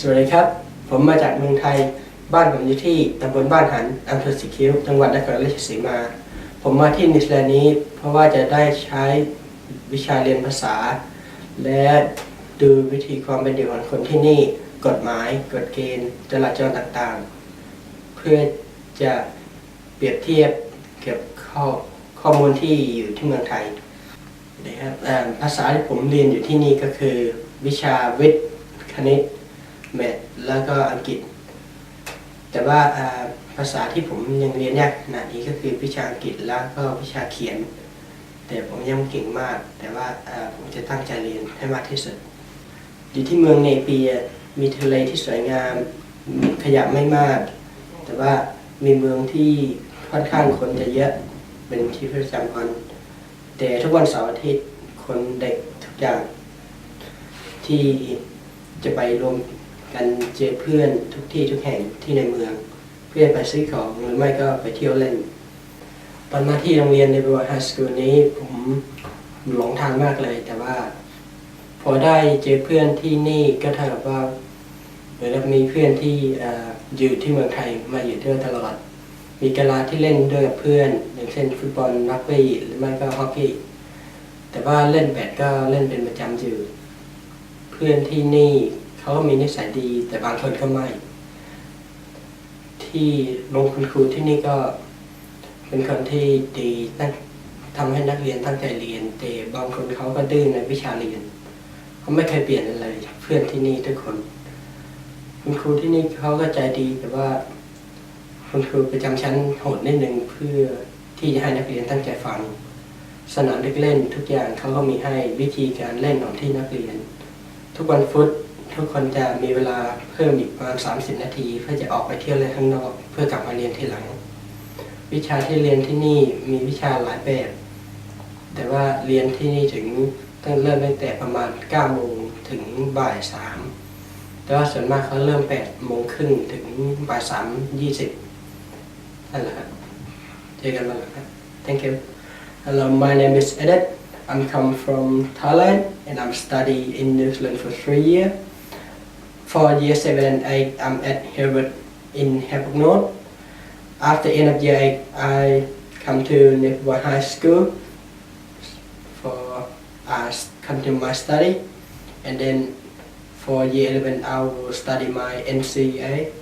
สวัสดีครับ ผมมาจากเมืองไทย บ้านผมอยู่ที่ตำบลบ้านหันอำเภอสิคิ้วจังหวัดนครราชสีมา ผมมาที่นิวซีแลนด์นี้ เพราะว่าจะได้ใช้วิชาเรียนภาษา และดูวิธีความเป็นอยู่ของคนที่นี่ กฎหมาย กฎเกณฑ์จราจรต่างๆ เพื่อจะเปรียบเทียบเกี่ยวกับข้อข้อมูลที่อยู่ที่เมืองไทยนะครับเอ่ภาษาที่ผมเรียนอยู่ที่นี่ก็คือ วิชาวิทย์คณิต แมทแล้วก็อังกฤษ แต่ว่าภาษาที่ผมยังเรียนยากขนาดนี้ก็คือวิชาอังกฤษแล้วก็วิชาเขียน แต่ผมยังไม่เก่งมาก แต่ว่าผมจะตั้งใจเรียนให้มากที่สุด อยู่ที่เมืองเนเปียมีทะเลที่สวยงามขยะไม่มาก แต่ว่ามีเมืองที่ค่อนข้างคนจะเยอะเป็นที่ประจำวันแต่ทุกวันเสาร์อาทิตย์คนเด็กทุกอย่างที่จะไปรวม กันเจอเพื่อนทุกที่ทุกแห่งที่ในเมือง เพื่อไปซื้อของหรือไม่ก็ไปเที่ยวเล่น ตอนมาที่โรงเรียนในบัวไฮสคูลนี้ผมหลงทางมากเลย แต่ว่า พอได้เจอเพื่อนที่นี่ก็เท่ากับว่าเหมือนมีเพื่อนที่อออยู่ที่เมืองไทยมาอยู่ด้วยตลอด มีกีฬาที่เล่นด้วยกับเพื่อน อย่างเช่นฟุตบอลรักบี้หรือไม่ก็ฮอกกี้แต่ว่าเล่นแบดก็เล่นเป็นประจำอยู่ เพื่อนที่นี่ เขาก็มีนิสัยดี แต่บางคนก็ไม่ ที่ลงคุณครูที่นี่ก็เป็นคนที่ดีตั้งทำให้นักเรียนตั้งใจเรียน แต่บางคนเขาก็ดื้อในวิชาเรียนเขาไม่เคยเปลี่ยนอะไรเพื่อนที่นี่ทุกคน คุณครูที่นี่เขาก็ใจดีแต่ว่า คุณครูประจำชั้นโหดนิดนึงเพื่อที่จะให้นักเรียนตั้งใจฟังสนามเด็กเล่นทุกอย่างเขาก็มีให้วิธีการเล่นของที่นักเรียน ทุกวันฟุต ทุกคนจะมีเวลาเพิ่มอีกประมาณ 30 นาที เพื่อจะออกไปเที่ยวเล่นข้างนอก เพื่อกลับมาเรียนทีหลัง วิชาที่เรียนที่นี่มีวิชาหลายแบบ แต่ว่าเรียนที่นี่ถึงตั้งเริ่มตั้งแต่ประมาณ9โมงถึงบ่ายสามแต่ว่าส่วนมากเขาเริ่ม8โมงครึ่งถึงบ่ายสามยี่สิบนั่นแหละครับเจอกันวันหลังครับ thank you hello my name is Edit I'm come from Thailand and I'm study in New Zealand for three years for year seven and eight I'm um, at Harvard in Harvard North. After end of year eight I come to Nepal High School for I continue my study. And then for year 11 I will study my NCA